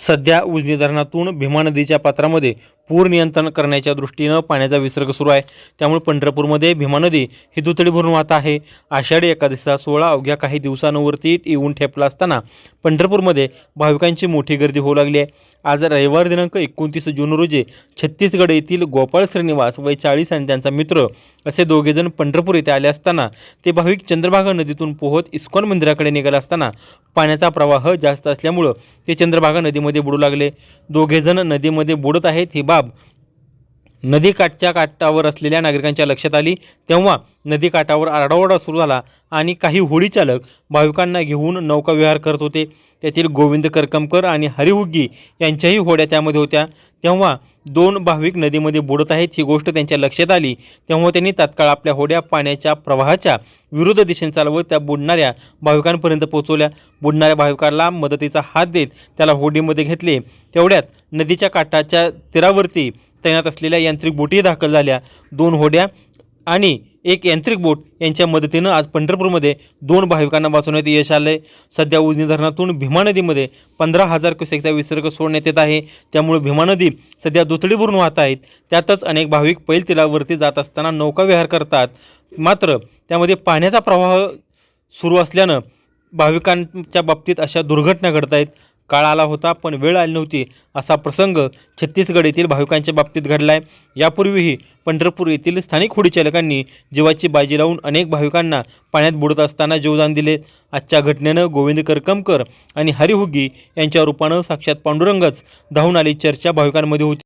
सध्या उजनी धरणातून भीमा नदीच्या पात्रामध्ये पूर नियंत्रण करण्याच्या दृष्टीनं पाण्याचा विसर्ग सुरू आहे. त्यामुळे पंढरपूरमध्ये भीमा नदी ही दुतडी भरून वाहत आहे. आषाढी एकादशीचा सोहळा अवघ्या काही दिवसांवरती येऊन ठेपला असताना पंढरपूरमध्ये भाविकांची मोठी गर्दी होऊ लागली आहे. आज रविवार दिनांक एकोणतीस जून रोजी छत्तीसगड येथील गोपाळ श्रीनिवास वय चाळीस आणि त्यांचा मित्र असे दोघेजण पंढरपूर येथे आले असताना ते भाविक चंद्रभागा नदीतून पोहत इस्कॉन मंदिराकडे निघाले असताना पाण्याचा प्रवाह जास्त असल्यामुळं ते चंद्रभागा नदीमध्ये बुडू लागले. दोघेजण नदीमध्ये बुडत आहेत. ही बाब नदीकाठच्या काठावर असलेल्या नागरिकांच्या लक्षात आली तेव्हा नदीकाठावर आरडाओरडा सुरू झाला आणि काही होडी चालक भाविकांना घेऊन नौकाविहार करत होते. त्यातील गोविंद करकमकर आणि हरिहुग्गी यांच्याही होड्या त्यामध्ये होत्या. तेव्हा दोन भाविक नदीमध्ये बुडत आहेत ही गोष्ट त्यांच्या लक्षात आली. तेव्हा त्यांनी तात्काळ आपल्या होड्या पाण्याच्या प्रवाहाच्या विरुद्ध दिशेने चालवत त्या बुडणाऱ्या भाविकांपर्यंत पोहोचवल्या. बुडणाऱ्या भाविकाला मदतीचा हात देत त्याला होडीमध्ये घेतले. तेवढ्यात नदीच्या काठाच्या तीरावरती तैनात असलेल्या यांत्रिक बोटी दाखल झाल्या. दोन होड्या आणि एक यांत्रिक बोट यांच्या मदतीनं आज पंढरपूरमध्ये दोन भाविकांना वाचवण्यात यश आलं आहे सध्या उजनी धरणातून भीमा नदीमध्ये पंधरा हजार क्युसेकचा विसर्ग सोडण्यात येत आहे. त्यामुळे भीमा नदी सध्या दुथडीभरून वाहत आहेत. त्यातच अनेक भाविक पैल तिलावरती जात असताना नौकाविहार करतात. मात्र त्यामध्ये पाण्याचा प्रवाह सुरू असल्यानं भाविकांच्या बाबतीत अशा दुर्घटना घडत आहेत. काळ आला होता पण वेळ आली नव्हती. असा प्रसंग छत्तीसगड येथील भाविकांच्या बाबतीत घडला आहे यापूर्वीही पंढरपूर येथील स्थानिक होडीचालकांनी जीवाची बाजी लावून अनेक भाविकांना पाण्यात बुडत असताना जीवदान दिले. आजच्या घटनेनं गोविंद करकमकर आणि हरिहुगी यांच्या रूपानं साक्षात पांडुरंगच धावून आली चर्चा भाविकांमध्ये होती.